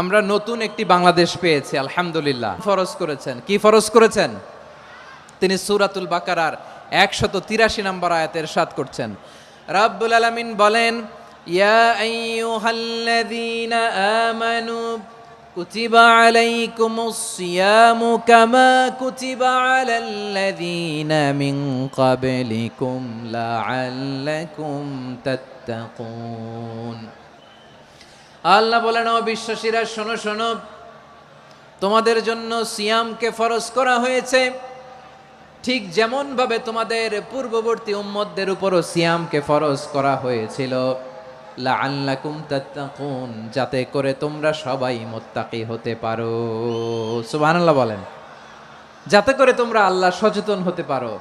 আমরা নতুন একটি বাংলাদেশ পেয়েছি, আলহামদুলিল্লাহ। ফরজ করেছেন? কি ফরজ করেছেন? তিনি সুরাতুল বাকারার একশত তিরাশি নম্বর আয়াতের সাত করছেন। রাব্বুল আলামিন বলেন, ইয়া আইয়ুহাল্লাযীনা আমানু, কুতিবা আলাইকুমুস সিয়ামু কামা কুতিবা আলাল্লাযীনা মিন ক্বাবলিকুম লাআল্লাকুম তাত্তাকুন। আল্লাহ বলেন, ও বিশ্বাসীরা, শোনো শোনো। তোমাদের জন্য সিয়ামকে ফরজ করা হয়েছে। ঠিক যেমনভাবে তোমাদের পূর্ববর্তী উম্মতদের উপরও সিয়ামকে ফরজ করা হয়েছিল। তাত্তাকুন, যাতে করে তোমরা সবাই মোত্তাকি হতে পারো। সুবহানাল্লাহ বলেন। যাতে করে তোমরা আল্লাহ সচেতন হতে পারো।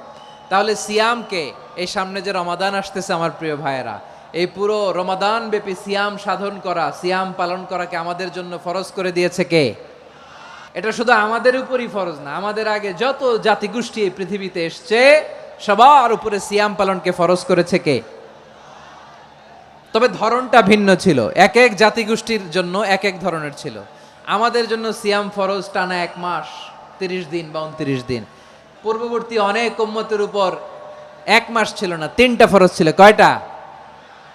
তাহলে সিয়ামকে, এই সামনে যে রমাদান আসতেছে, আমার প্রিয় ভাইয়েরা এই পুরো রমাদান ব্যাপী সিয়াম সাধন করা, সিয়াম পালন করাকে আমাদের জন্য ফরজ করে দিয়েছে কে? এটা শুধু আমাদের উপরই ফরজ না, আমাদের আগে যত জাতিগোষ্ঠী এই পৃথিবীতে এসছে, সবার উপরে সিয়াম পালনকে ফরজ করেছে কে? তবে ধরনটা ভিন্ন ছিল, এক এক জাতিগোষ্ঠীর জন্য এক এক ধরনের ছিল। আমাদের জন্য সিয়াম ফরজ টানা এক মাস, তিরিশ দিন বা উনত্রিশ দিন। পূর্ববর্তী অনেক উম্মতের উপর এক মাস ছিল না, তিনটা ফরজ ছিল, কয়টা?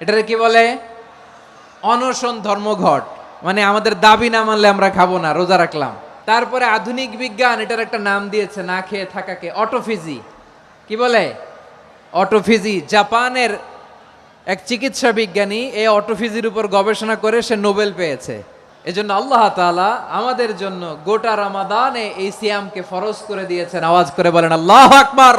এটারে কি বলে? অনশন ধর্মঘট। মানে আমাদের দাবি না মানলে আমরা খাব না, রোজা রাখলাম। তারপরে আধুনিক বিজ্ঞান এটার একটা নাম দিয়েছে, না খেয়ে থাকাকে অটোফিজি। কি বলে? অটোফিজি। জাপানের এক চিকিৎসা বিজ্ঞানী এই অটোফিজির উপর গবেষণা করে সে নোবেল পেয়েছে। এজন্য আল্লাহ তাআলা আমাদের জন্য গোটা রামাদানে এই সিয়ামকে ফরজ করে দিয়েছেন। আওয়াজ করে বলেন, আল্লাহ আকবার!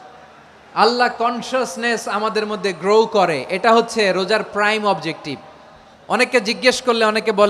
আল্লাহ কনসিয়াসনেস আমাদের মধ্যে গ্রো করে। এটা হচ্ছে রোজার প্রাইম অবজেক্টিভ অনেকে জিজ্ঞেস করলে, অনেকে বলে